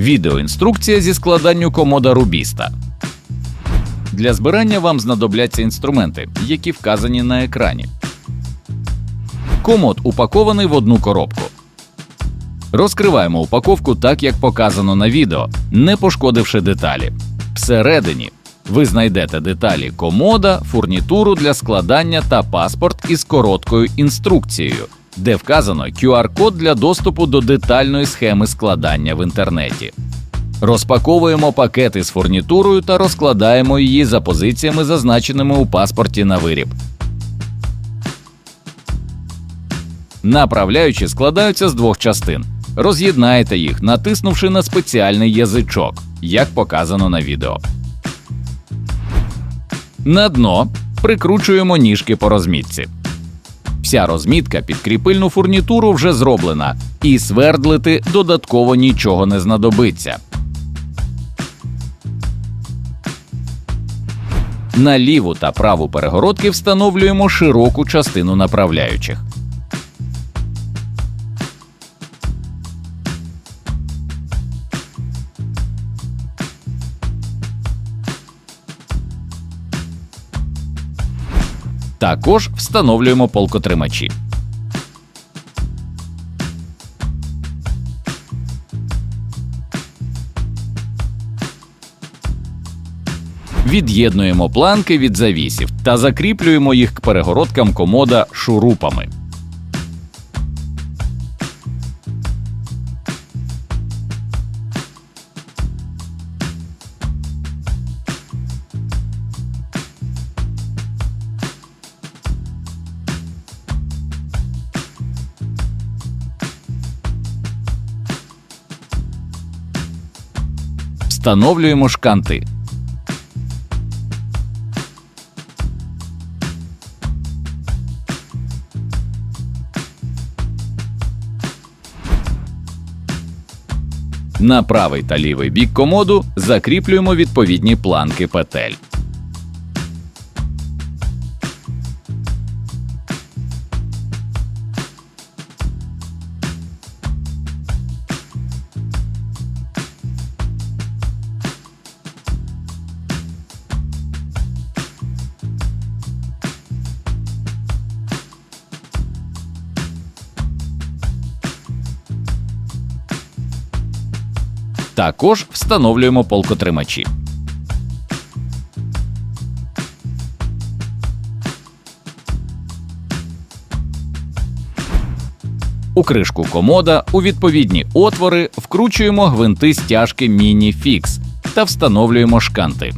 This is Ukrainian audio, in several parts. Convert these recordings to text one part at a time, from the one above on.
Відеоінструкція зі складанню комода Рубіста. Для збирання вам знадобляться інструменти, які вказані на екрані. Комод упакований в одну коробку. Розкриваємо упаковку так, як показано на відео, не пошкодивши деталі. Всередині ви знайдете деталі комода, фурнітуру для складання та паспорт із короткою інструкцією, де вказано QR-код для доступу до детальної схеми складання в інтернеті. Розпаковуємо пакети з фурнітурою та розкладаємо її за позиціями, зазначеними у паспорті на виріб. Направляючі складаються з двох частин. Роз'єднаєте їх, натиснувши на спеціальний язичок, як показано на відео. На дно прикручуємо ніжки по розмітці. Вся розмітка під кріпильну фурнітуру вже зроблена, і свердлити додатково нічого не знадобиться. На ліву та праву перегородки встановлюємо широку частину направляючих. Також встановлюємо полкотримачі. Від'єднуємо планки від завісів та закріплюємо їх к перегородкам комода шурупами. Встановлюємо шканти. На правий та лівий бік комоду закріплюємо відповідні планки петель. Також встановлюємо полкотримачі. У кришку комода у відповідні отвори вкручуємо гвинти стяжки міні-фікс та встановлюємо шканти.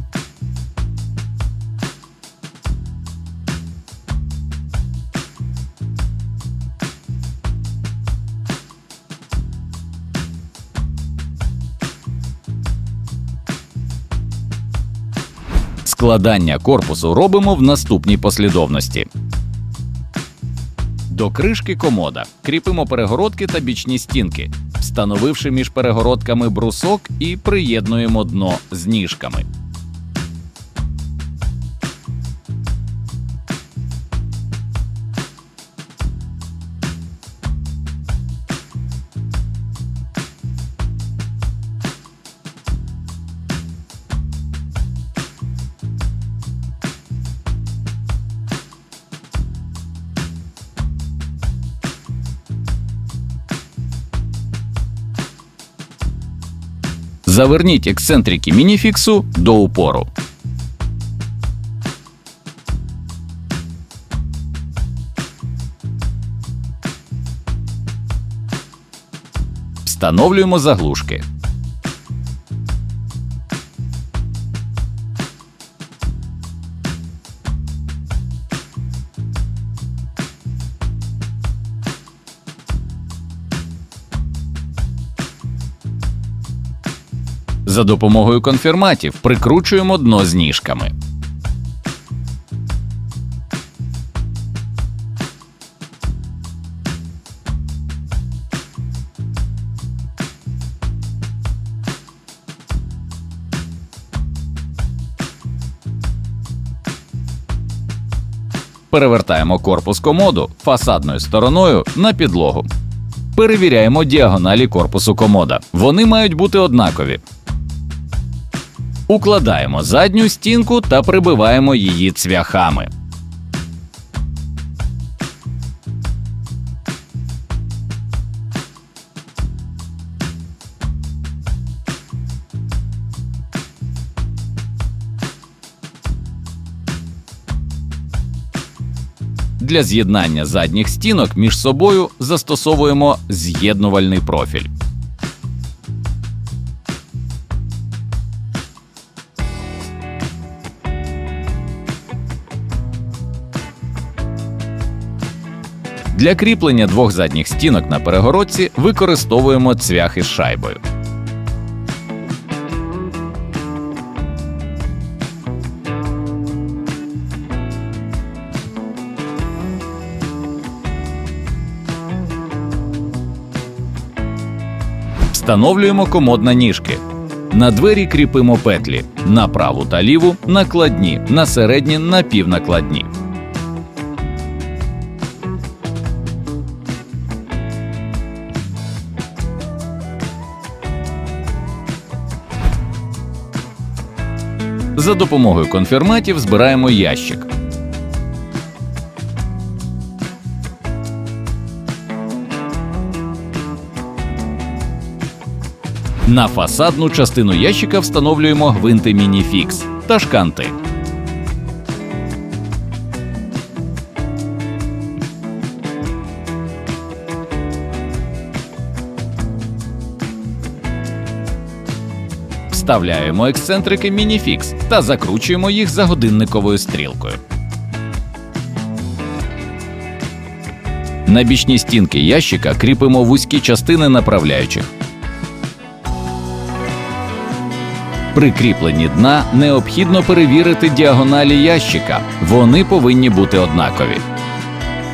Складання корпусу робимо в наступній послідовності. До кришки комода кріпимо перегородки та бічні стінки, встановивши між перегородками брусок і приєднуємо дно з ніжками. Заверніть ексцентрики мініфіксу до упору. Встановлюємо заглушки. За допомогою конфірматів прикручуємо дно з ніжками. Перевертаємо корпус комоду фасадною стороною на підлогу. Перевіряємо діагоналі корпусу комода. Вони мають бути однакові. Укладаємо задню стінку та прибиваємо її цвяхами. Для з'єднання задніх стінок між собою застосовуємо з'єднувальний профіль. Для кріплення двох задніх стінок на перегородці використовуємо цвяхи з шайбою. Встановлюємо комод на ніжки. На двері кріпимо петлі на праву та ліву накладні, на середні напівнакладні. За допомогою конфірматів збираємо ящик. На фасадну частину ящика встановлюємо гвинти мініфікс та шканти. Вставляємо ексцентрики мініфікс та закручуємо їх за годинниковою стрілкою. На бічні стінки ящика кріпимо вузькі частини направляючих. При кріпленні дна необхідно перевірити діагоналі ящика. Вони повинні бути однакові.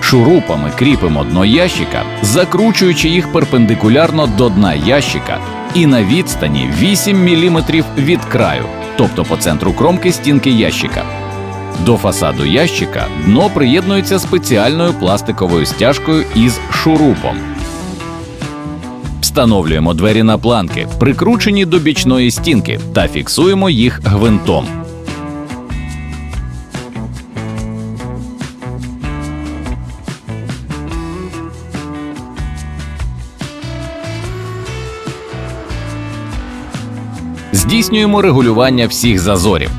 Шурупами кріпимо дно ящика, закручуючи їх перпендикулярно до дна ящика і на відстані 8 мм від краю, тобто по центру кромки стінки ящика. До фасаду ящика дно приєднується спеціальною пластиковою стяжкою із шурупом. Встановлюємо двері на планки, прикручені до бічної стінки, та фіксуємо їх гвинтом. Здійснюємо регулювання всіх зазорів.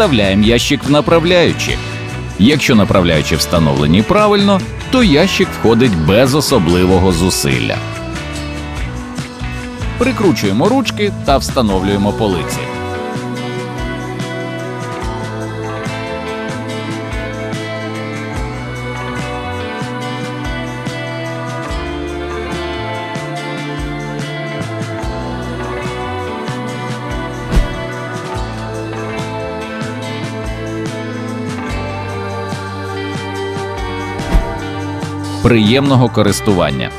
Вставляємо ящик в направляючі. Якщо направляючі встановлені правильно, то ящик входить без особливого зусилля. Прикручуємо ручки та встановлюємо полиці. Приємного користування!